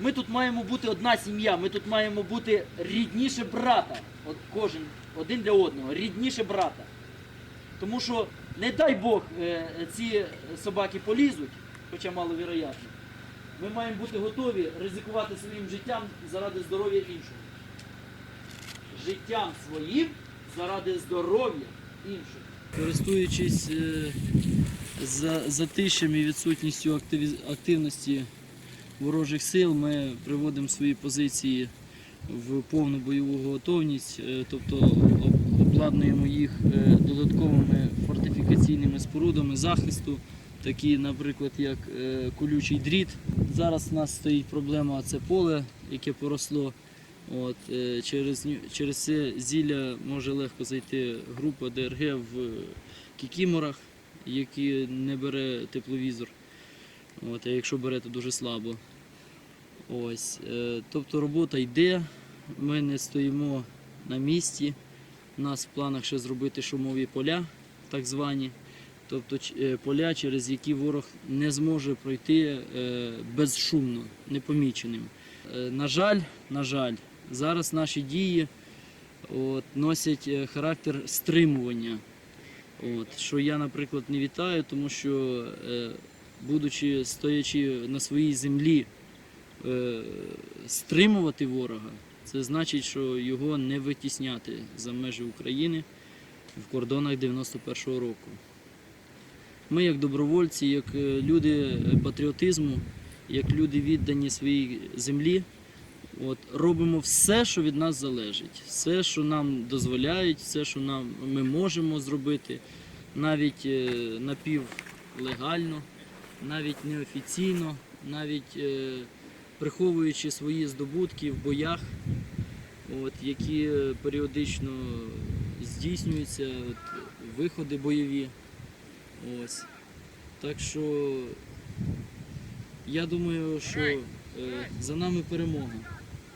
Ми тут маємо бути одна сім'я, ми тут маємо бути рідніше брата. От кожен один для одного, рідніше брата. Тому що, не дай Бог, е, ці собаки полізуть, хоча маловіроятно, ми маємо бути готові ризикувати своїм життям заради здоров'я іншого. Життям своїм заради здоров'я іншого. Користуючись е, за, затишем і відсутністю активності ворожих сил, ми приводимо свої позиції в повну бойову готовність, е, тобто обладнуємо їх е, додатковими фортифікаційними спорудами захисту, такі, наприклад, як е, колючий дріт. Зараз у нас стоїть проблема це поле, яке поросло. От, через, через це зілля може легко зайти група ДРГ в кікіморах, які не бере тепловізор. От, а якщо бере, то дуже слабо. Ось, е, тобто робота йде, ми не стоїмо на місці. У нас в планах ще зробити шумові поля, так звані. Тобто е, поля, через які ворог не зможе пройти е, безшумно, непоміченим. На жаль, на жаль, зараз наші дії от, носять характер стримування. От, що я, наприклад, не вітаю, тому що, будучи стоячи на своїй землі, стримувати ворога, це значить, що його не витісняти за межі України в кордонах 91-го року. Ми, як добровольці, як е, люди патріотизму, як люди віддані своїй землі, от, робимо все, що від нас залежить, все, що нам дозволяють, все, що нам, ми можемо зробити, навіть е, напівлегально, навіть неофіційно, навіть е, приховуючи свої здобутки в боях, от, які періодично здійснюються, от, виходи бойові. Ось. Так що я думаю, що е, за нами перемога.